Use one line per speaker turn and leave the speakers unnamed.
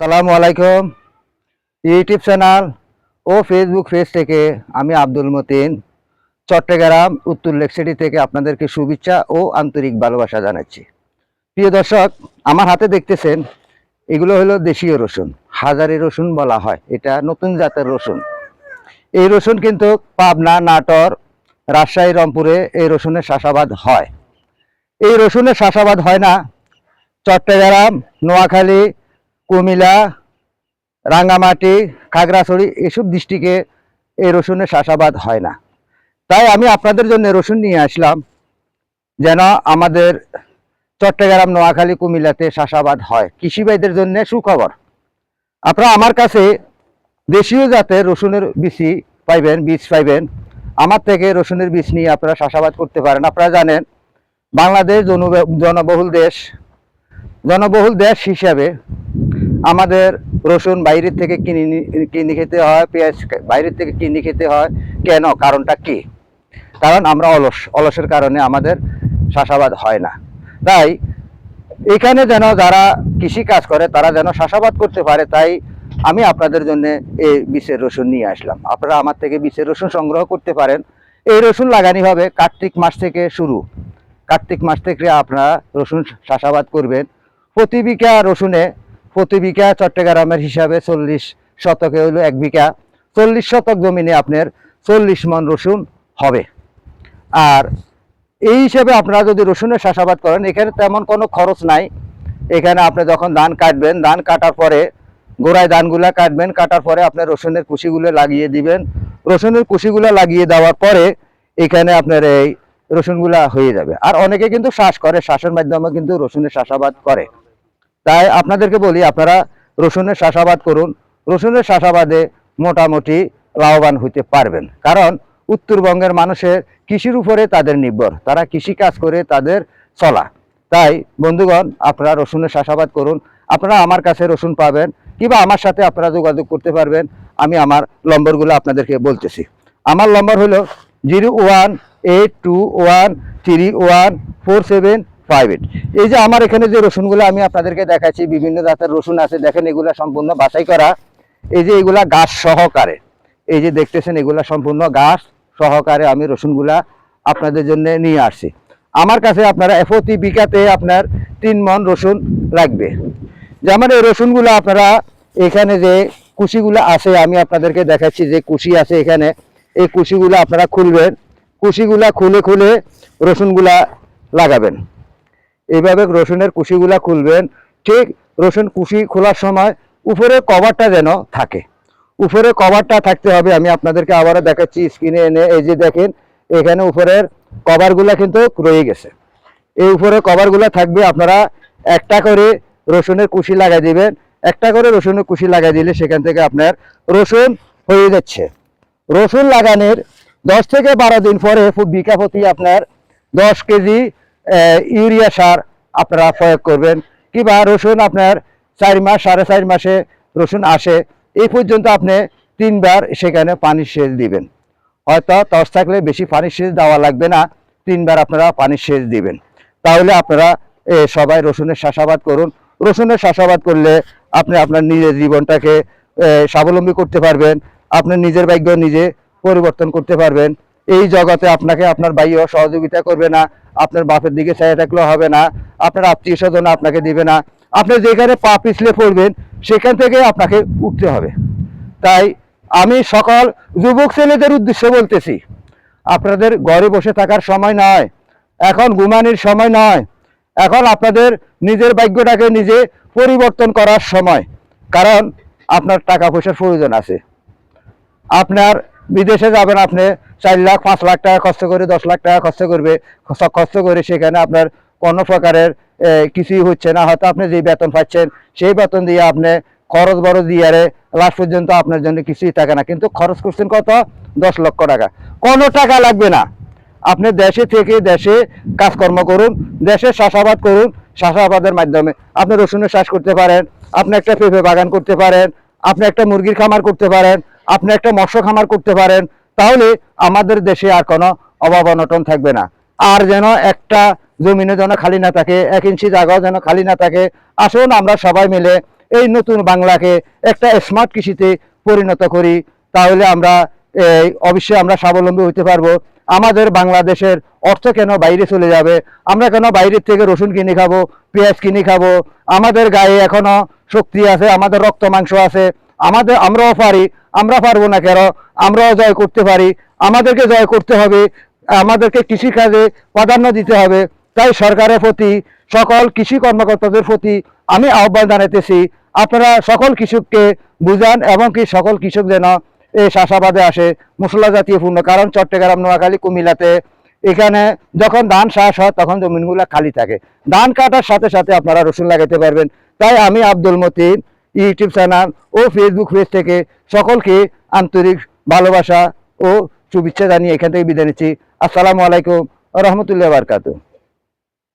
সালামু আলাইকুম। YouTube channel ও ফেসবুক পেজ থেকে আমি আব্দুল মতিন। চট্টগ্রাম উত্তর লেক সিটি থেকে আপনাদেরকে শুভেচ্ছা ও আন্তরিক ভালোবাসা জানাচ্ছি। প্রিয় দর্শক, আমার হাতে দেখতেছেন, এগুলো হলো দেশীয় রসুন, হাজারি রসুন বলা হয়, এটা নতুন জাতের রসুন। এই রসুন কিন্তু পাবনা, নাটোর, রাজশাহী, রংপুরে এই রসুনের চাষাবাদ হয়। এই রসুনের চাষাবাদ হয় না, চট্টগ্রাম, নোয়াখালী কুমিল্লা, রাঙ্গামাটি, খাগড়াছড়ি এসব ডিস্ট্রিক্টে এই রসুনের চাষাবাদ হয় না। তাই আমি আপনাদের জন্য রসুন নিয়ে আসলাম, যেন আমাদের চট্টগ্রাম, নোয়াখালী, কুমিল্লাতে চাষাবাদ হয়। কৃষিবাইদের জন্য সুখবর। আপনারা আমার কাছে দেশীয় জাতের রসুনের বিচি পাইবেন, বীজ পাইবেন। আমার থেকে রসুনের বীজ নিয়ে আপনারা চাষাবাদ করতে পারেন। আপনারা জানেন, বাংলাদেশ জনব- জনবহুল দেশ। জনবহুল দেশ হিসাবে আমাদের রসুন বাইরের থেকে কিনে কিনে খেতে হয়, পেঁয়াজ বাইরের থেকে কিনে খেতে হয়। কেন? কারণটা কি? কারণ আমরা অলস, অলসের কারণে আমাদের চাষাবাদ হয় না। তাই এখানে যেন যারা কৃষি কাজ করে, তারা যেন চাষাবাদ করতে পারে, তাই আমি আপনাদের জন্য এই বিষের রসুন নিয়ে আসলাম। আপনারা আমার থেকে বিষের রসুন সংগ্রহ করতে পারেন। এই রসুন লাগানি হবে কার্তিক মাস থেকে শুরু। কার্তিক মাস থেকে আপনারা রসুন চাষাবাদ করবেন। প্রতি বিঘা রসুনে প্রতি বিঘা চট্টগ্রামের হিসাবে চল্লিশ শতকে হলো এক বিঘা। চল্লিশ শতক জমিনে আপনার চল্লিশ মন রসুন হবে। আর এই হিসেবে আপনারা যদি রসুনের চাষাবাদ করেন, এখানে তেমন কোনো খরচ নাই। এখানে আপনি যখন ধান কাটবেন, ধান কাটার পরে গোড়ায় ধানগুলা কাটবেন, কাটার পরে আপনার রসুনের কুশিগুলো লাগিয়ে দিবেন। রসুনের কুশিগুলো লাগিয়ে দেওয়ার পরে এখানে আপনার এই রসুনগুলা হয়ে যাবে। আর অনেকে কিন্তু শ্বাস করে শ্বাসের মাধ্যমে কিন্তু রসুনের চাষাবাদ করে। তাই আপনাদেরকে বলি, আপনারা রসুনের চাষাবাদ করুন। রসুনের চাষাবাদে মোটামুটি লাভবান হইতে পারবেন। কারণ উত্তরবঙ্গের মানুষের কৃষির উপরে তাদের নির্ভর। তারা কৃষি কাজ করে তাদের চলা। তাই, বন্ধুগণ, আপনারা রসুনের চাষাবাদ করুন। আপনারা আমার কাছে রসুন পাবেন, কিংবা আমার সাথে আপনারা যোগাযোগ করতে পারবেন। আমি আমার নম্বরগুলো আপনাদেরকে বলতেছি। আমার নম্বর হলো zero one eight two one three one four seven eight এই যে আমার এখানে যে রসুনগুলো আমি আপনাদেরকে দেখাচ্ছি, বিভিন্ন জাতের রসুন আছে, দেখেন এগুলা সম্পূর্ণ বাছাই করা। এই যে এগুলা গাছ সহকারে, এই যে দেখতেছেন এগুলা সম্পূর্ণ গাছ সহকারে আমি রসুনগুলা আপনাদের জন্য নিয়ে আসছি। আমার কাছে আপনারা প্রতি বিঘাতে আপনার তিন মন রসুন লাগবে। যেমন এই রসুনগুলো আপনারা এখানে যে কুশিগুলো আছে, আমি আপনাদেরকে দেখাচ্ছি যে কুশি আছে এখানে। এই কুশিগুলো আপনারা খুলবেন। কুশিগুলা খুলে খুলে রসুনগুলা লাগাবেন। এইভাবে রসুনের কুশিগুলা খুলবেন। ঠিক রসুন কুশি খোলার সময় উপরে কভারটা যেন থাকে। উপরে কভারটা থাকতে হবে। আমি আপনাদেরকে আবারও দেখাচ্ছি স্ক্রিনে এনে। এই যে দেখেন, এখানে উপরের কভারগুলা কিন্তু রয়ে গেছে। এই উপরে কভারগুলো থাকবে, আপনারা একটা করে রসুনের কুশি লাগাই দিবেন। একটা করে রসুনের কুশি লাগাই দিলে সেখান থেকে আপনার রসুন হয়ে যাচ্ছে। রসুন লাগানোর দশ থেকে বারো দিন পরে বিঘা প্রতি আপনার দশ কেজি ইউরিয়া সার আপনারা প্রয়োগ করবেন, কিংবা রসুন আপনার চার মাস, সাড়ে চার মাসে রসুন আসে, এই পর্যন্ত আপনি তিনবার সেখানে পানি সেচ দিবেন। হয়তো তস থাকলে বেশি পানি সেচ দেওয়া লাগবে না, তিনবার আপনারা পানি সেচ দিবেন। তাহলে আপনারা সবাই রসুনের চাষাবাদ করুন। রসুনের চাষাবাদ করলে আপনি আপনার নিজের জীবনটাকে স্বাবলম্বী করতে পারবেন আপনি নিজের ভাগ্য নিজে পরিবর্তন করতে পারবেন। এই জগতে আপনাকে আপনার ভাইও সহযোগিতা করবে না, আপনার বাপের দিকে চাই থাকলেও হবে না, আপনার আত্মীয় স্বজন আপনাকে দিবে না। আপনি যেখানে পা পিছলে পড়বেন, সেখান থেকে আপনাকে উঠতে হবে। তাই আমি সকল যুবক ছেলেদের উদ্দেশ্যে বলতেছি, আপনাদের ঘরে বসে থাকার সময় নয়, এখন ঘুমানির সময় নয়, এখন আপনাদের নিজের ভাগ্যটাকে নিজে পরিবর্তন করার সময়, কারণ আপনার টাকা পয়সার প্রয়োজন আছে। আপনার বিদেশে যাবেন আপনি চার লাখ, পাঁচ লাখ টাকা খরচ করে, দশ লাখ টাকা খরচ করবে। খরচ- করে সেখানে আপনার কোনো প্রকারের কিছুই হচ্ছে না। হয়তো আপনি যে বেতন পাচ্ছেন, সেই বেতন দিয়ে আপনি খরচ বড় দিয়ে লাস্ট পর্যন্ত আপনার জন্য কিছুই থাকে না। কিন্তু খরচ করছেন কত? দশ লক্ষ টাকা। কোনো টাকা লাগবে না। আপনি দেশে থেকে দেশে কাজকর্ম করুন, দেশে চাষাবাদ করুন, চাষাবাদের মাধ্যমে। আপনি রসুনের চাষ করতে পারেন, আপনি একটা পেঁপে বাগান করতে পারেন, আপনি একটা মুরগির খামার করতে পারেন, আপনি একটা মৎস্য খামার করতে পারেন তাহলে আমাদের দেশে আর কোনো অভাব অনটন থাকবে না। আর যেন একটা জমিনে যেন খালি না থাকে এক ইঞ্চি জায়গাও যেন খালি না থাকে আসুন আমরা সবাই মিলে এই নতুন বাংলাকে একটা স্মার্ট কৃষিতে পরিণত করি। তাহলে আমরা এই, অবশ্যই আমরা স্বাবলম্বী হতে পারব। আমাদের বাংলাদেশের অর্থ কেন বাইরে চলে যাবে? আমরা কেন বাইরের থেকে রসুন কিনে খাব পেঁয়াজ কিনে খাব? আমাদের গায়ে এখনও শক্তি আছে আমাদের রক্ত মাংস আছে। আমাদের, আমরাও পারি, আমরা পারব না কেন? আমরাও জয় করতে পারি। আমাদেরকে জয় করতে হবে। আমাদেরকে কৃষিকাজে প্রাধান্য দিতে হবে। তাই সরকারের প্রতি, সকল কৃষি কর্মকর্তাদের প্রতি আমি আহ্বান জানাইতেছি, আপনারা সকল কৃষককে বুঝান এবং কি সকল কৃষক যেন এই চাষাবাদে আসে। মশলা জাতীয় পূর্ণ কারণ চট্টগ্রাম, নোয়াখালী, কুমিল্লাতে এখানে যখন ধান চাষ হয়, তখন জমিনগুলো খালি থাকে। ধান কাটার সাথে সাথে আপনারা রসুন লাগাতে পারবেন। তাই আমি আব্দুল মতিন ইউটিউব চ্যানেল ও ফেসবুক পেজ থেকে সকলকে আন্তরিক ভালোবাসা ও শুভেচ্ছা জানিয়ে এখান থেকে বিদায় নিচ্ছি। আসসালামু আলাইকুম রহমতুল্লাহ বারকাতু